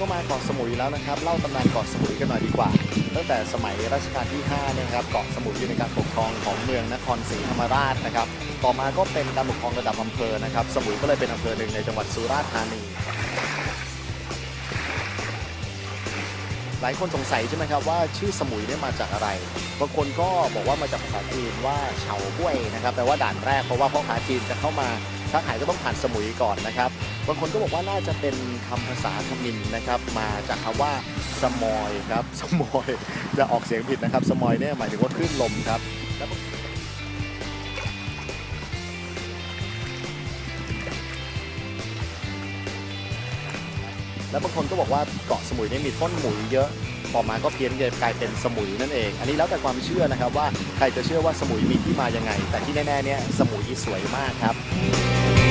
ก็มาเกาะสมุยแล้วนะครับ เล่าตำนานเกาะสมุยกันหน่อยดีกว่า ตั้งแต่สมัยรัชกาลที่5เนี่ยนะครับเกาะสมุยอยู่ในการปกครองของเมืองนครศรีธรรมราชนะครับ ต่อมาก็เป็นการปกครองระดับอำเภอนะครับ สมุยก็เลยเป็นอำเภอหนึ่งในจังหวัดสุราษฎร์ธานีหลายคนสงสัยใช่ไหมครับว่าชื่อสมุยเนี่ยมาจากอะไร บางคนก็บอกว่ามาจากภาษาจีนว่าเฉาห้วยนะครับแปลว่าด่านแรกเพราะว่าพ่อค้าจีนจะเข้ามา ค้าขายก็ต้องผ่านสมุยก่อนนะครับบางคนก็บอกว่าน่าจะเป็นคำภาษาคมินนะครับมาจากคำว่าสมอยครับสมอยจะออกเสียงผิดนะครับ สมอยเนี่ยหมายถึงว่าคลื่นลมครับแล้ว แล้วบางคนก็บอกว่าเกาะสมุยเนี่ยมีต้นหมุยเยอะต่อมาก็เพี้ยนกลายเป็นสมุยนั่นเอง อันนี้แล้วแต่ความเชื่อนะครับว่าใครจะเชื่อว่าสมุยมีที่มายังไง แต่ที่แน่ๆเนี่ยสมุยสวยมากครับ